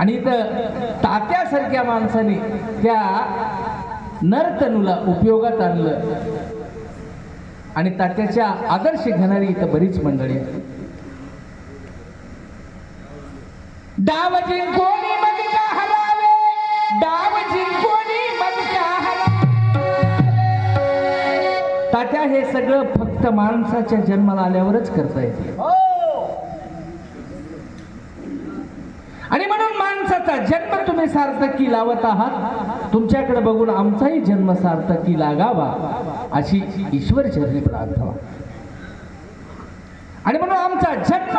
आणि इथं तात्यासारख्या माणसाने त्या नर्तनूला उपयोगात आणलं. आणि तात्याच्या आदर्श घेणारी इथं बरीच मंडळी डाव जिंकोनी मग का हरावे? डाव जिंकोनी मग का हरावे? तात्या हे सगळं फक्त माणसाच्या जन्माला आल्यावरच करता येते. आणि म्हणून मुलाचा जन्म तुम्ही सार्थकी लावत आहात. तुमच्याकडे बघून आमचाही जन्म सार्थकी लागावा अशी ईश्वर चरणी प्रार्थना. आणि म्हणून आमचा जन्म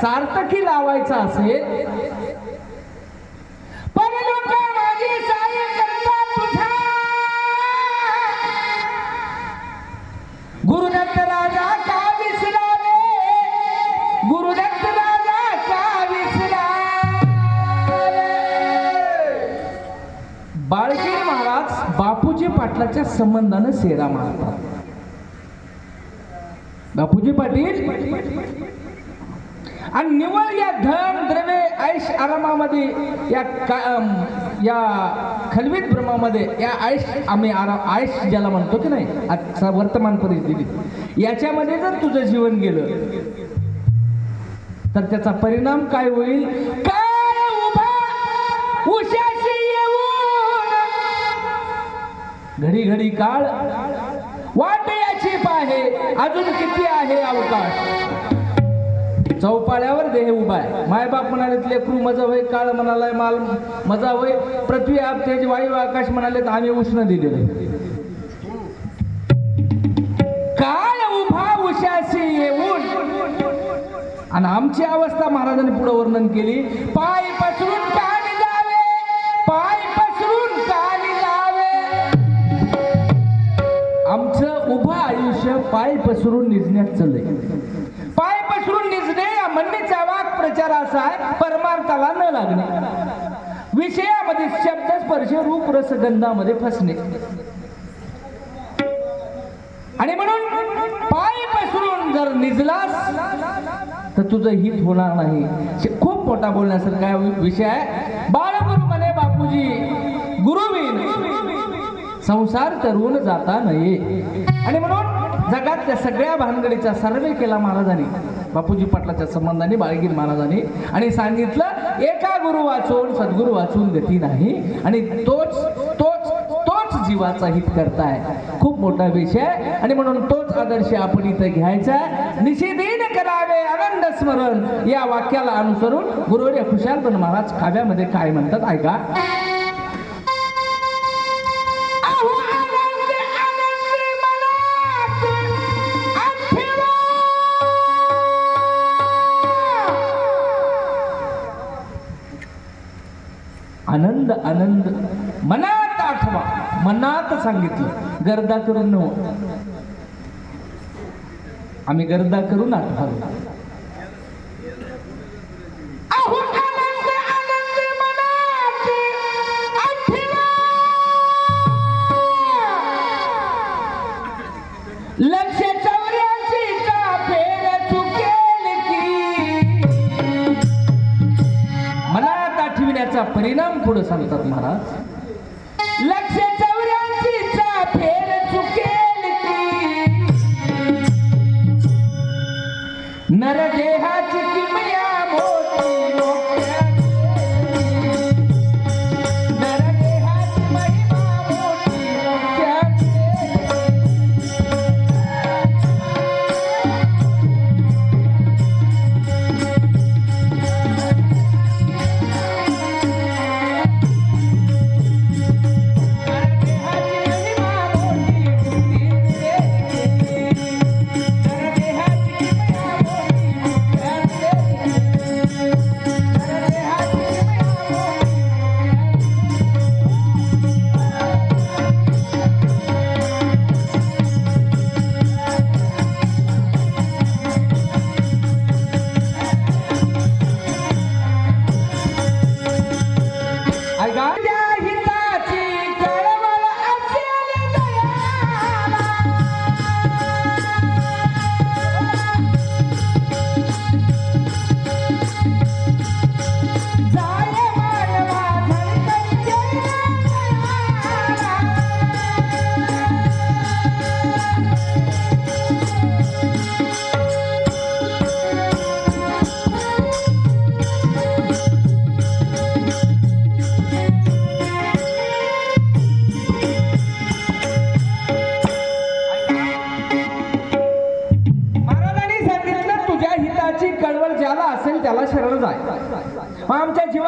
सार्थकी लावायचा असेल बाळगी महाराज बापूजी पाटलाच्या संबंधानं सेरा मारतात. बापूजी पाटील? आणि निवळ या धन द्रव्य ऐश आरामामध्ये या का- या खलवित ब्रह्मामध्ये या आयुष आम्ही आराम आयुष ज्याला म्हणतो की नाही आजचा वर्तमान परिस्थितीत याच्यामध्ये जर तुझं जीवन गेलं तर त्याचा परिणाम काय होईल? काय उभा उशाशी घडी घडी काळ. वाटे याची पाहे अजून किती आहे अवकाश? चौपाळ्यावर देह उभा आहे. मायबाप म्हणाले लेकरू मजा होय काळ म्हणालाय माल मजा होय. पृथ्वी आप तेज वायू आकाश म्हणाले तर आम्ही उष्ण दिलेले काळ उभा उशाशी येऊन. आणि आमची अवस्था महाराजांनी पुढे वर्णन केली. पाय पसरून पाय पसरून निजण्यात चाललंय पाय पसरून निजणे या म्हणणीचा वाक प्रचार असा आहे परमार्थाला न लागणे. विषयामध्ये शब्द स्पर्श रूप रसगंधामध्ये फसणे. आणि म्हणून पाय पसरून जर निजलास तर तुझं हित होणार नाही. खूप मोठा बोलण्यासारखा विषय आहे. बाळगुरु म्हणे बापूजी गुरुवीन संसार तरुण जाता नये. आणि म्हणून जगातल्या सगळ्या भानगडीचा सर्वे केला महाराजांनी. बापूजी पाटलाच्या संबंधाने बाळगीर महाराजांनी. आणि सांगितलं एका गुरु वाचून सद्गुरु वाचून गती नाही. आणि तोच तोच तोच जीवाचा हित करताय. खूप मोठा विषय. आहे आणि म्हणून तोच आदर्श आपण इथं घ्यायचा निषेधीन करावे आनंद स्मरण. या वाक्याला अनुसरून गुरुवर्य खुशालपण महाराज काव्यामध्ये काय म्हणतात ऐका. आनंद आनंद. मनात आठवा. मनात सांगितलं. गर्दा करून नव आम्ही गर्दा करून आठवा. पुढे सांगतात महाराज. लक्ष फेर चुकेल की?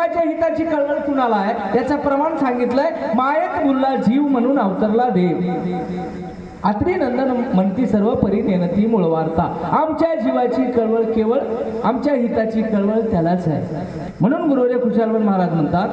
जीवाच्या हिताची कळवळ कुणाला आहे? याचं प्रमाण सांगितलंय. मायेत मुल्ला जीव म्हणून अवतरला देव. आत्री नंदन म्हणती सर्व परी नेनती मूळ वार्ता. आमच्या जीवाची कळवळ केवळ आमच्या हिताची कळवळ त्यालाच आहे. म्हणून गुरुदेव खुशालवन महाराज म्हणतात